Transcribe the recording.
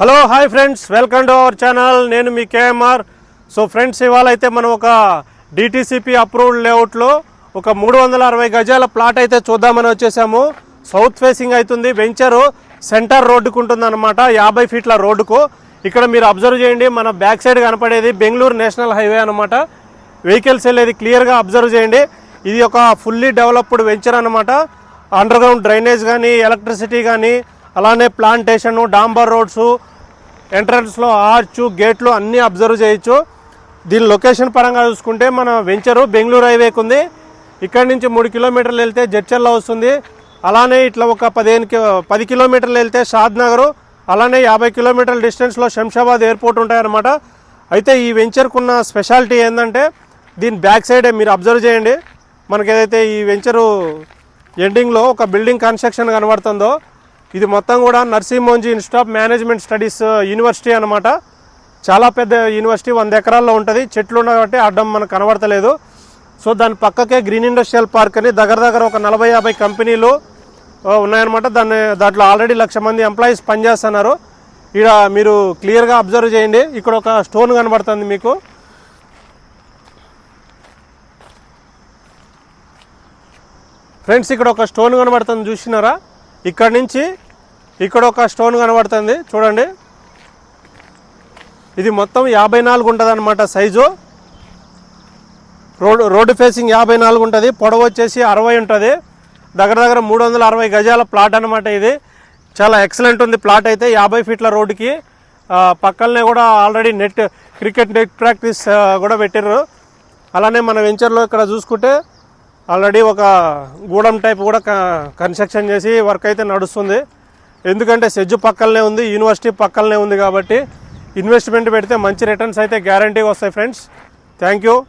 Hello hi friends. Welcome to our channel. నేను మీ KMR. So friends ఇవాళ అయితే మనం ఒక డిటీసీపీ అప్రూవ్డ్ లేఅవుట్లో ఒక మూడు వందల అరవై గజాల ప్లాట్ అయితే చూద్దామని వచ్చేసాము. సౌత్ ఫేసింగ్ అవుతుంది వెంచరు సెంటర్ రోడ్డుకు ఉంటుంది అనమాట యాభై ఫీట్ల రోడ్డుకు. ఇక్కడ మీరు అబ్జర్వ్ చేయండి. మన బ్యాక్ సైడ్ కనపడేది బెంగళూరు నేషనల్ హైవే అనమాట వెహికల్స్ వెళ్ళేది క్లియర్గా అబ్జర్వ్ చేయండి. ఇది ఒక ఫుల్లీ డెవలప్డ్ వెంచర్ అనమాట అండర్గ్రౌండ్ డ్రైనేజ్ కానీ ఎలక్ట్రిసిటీ కానీ అలానే ప్లాంటేషన్ డాంబర్ రోడ్సు ఎంట్రన్స్లో ఆర్చ్ గేట్లు అన్నీ అబ్జర్వ్ చేయొచ్చు. దీని లొకేషన్ పరంగా చూసుకుంటే మన వెంచరు బెంగళూరు హైవేకి ఉంది ఇక్కడ నుంచి మూడు కిలోమీటర్లు వెళ్తే జడ్చర్ల వస్తుంది. అలానే ఇట్లా ఒక పదిహేను కి- పది కిలోమీటర్లు వెళ్తే షాద్ నగరు. అలానే యాభై కిలోమీటర్ల డిస్టెన్స్లో శంషాబాద్ ఎయిర్పోర్ట్ ఉంటాయన్నమాట. అయితే ఈ వెంచర్కున్న స్పెషాలిటీ ఏంటంటే దీని బ్యాక్ సైడే మీరు అబ్జర్వ్ చేయండి. మనకి ఏదైతే ఈ వెంచరు ఎండింగ్లో ఒక బిల్డింగ్ కన్స్ట్రక్షన్ కనబడుతుందో ఇది మొత్తం కూడా Narsee Monjee institute of management studies uh, university అనమాట చాలా పెద్ద యూనివర్సిటీ వంద ఎకరాల్లో ఉంటుంది. చెట్లు ఉన్నాయి కాబట్టి అడ్డం మనకు కనబడతలేదు. సో దాని పక్కకే గ్రీన్ ఇండస్ట్రియల్ పార్క్ అని దగ్గర దగ్గర ఒక నలభై యాభై కంపెనీలు uh, ఉన్నాయన్నమాట. దాన్ని దాంట్లో ఆల్రెడీ లక్ష మంది ఎంప్లాయీస్ పనిచేస్తున్నారు. ఇక్కడ మీరు క్లియర్గా అబ్జర్వ్ చేయండి. ఇక్కడ ఒక స్టోన్ కనబడుతుంది మీకు. ఫ్రెండ్స్ ఇక్కడ ఒక స్టోన్ కనబడుతుంది. చూసినారా? ఇక్కడ నుంచి ఇక్కడ ఒక స్టోన్ కనబడుతుంది. చూడండి. ఇది మొత్తం యాభై నాలుగు ఉంటుంది అనమాట సైజు. రోడ్ రోడ్డు ఫేసింగ్ యాభై నాలుగు ఉంటుంది. పొడవు వచ్చేసి అరవై ఉంటుంది. దగ్గర దగ్గర మూడు వందల అరవై గజాల ప్లాట్ అనమాట ఇది. చాలా ఎక్సలెంట్ ఉంది ప్లాట్ అయితే. యాభై ఫీట్ల రోడ్డుకి ఆ, పక్కనే కూడా already net cricket net practice కూడా పెట్టారు అలానే మన వెంచర్లో ఇక్కడ చూసుకుంటే ఆల్రెడీ ఒక గూడెం టైప్ కూడా క- కన్స్ట్రక్షన్ చేసి వర్క్ అయితే నడుస్తుంది. ఎందుకంటే సెజ్జు పక్కలనే ఉంది యూనివర్సిటీ పక్కలనే ఉంది కాబట్టి ఇన్వెస్ట్మెంట్ పెడితే మంచి రిటర్న్స్ అయితే గ్యారంటీగా వస్తాయి ఫ్రెండ్స్. Thank you.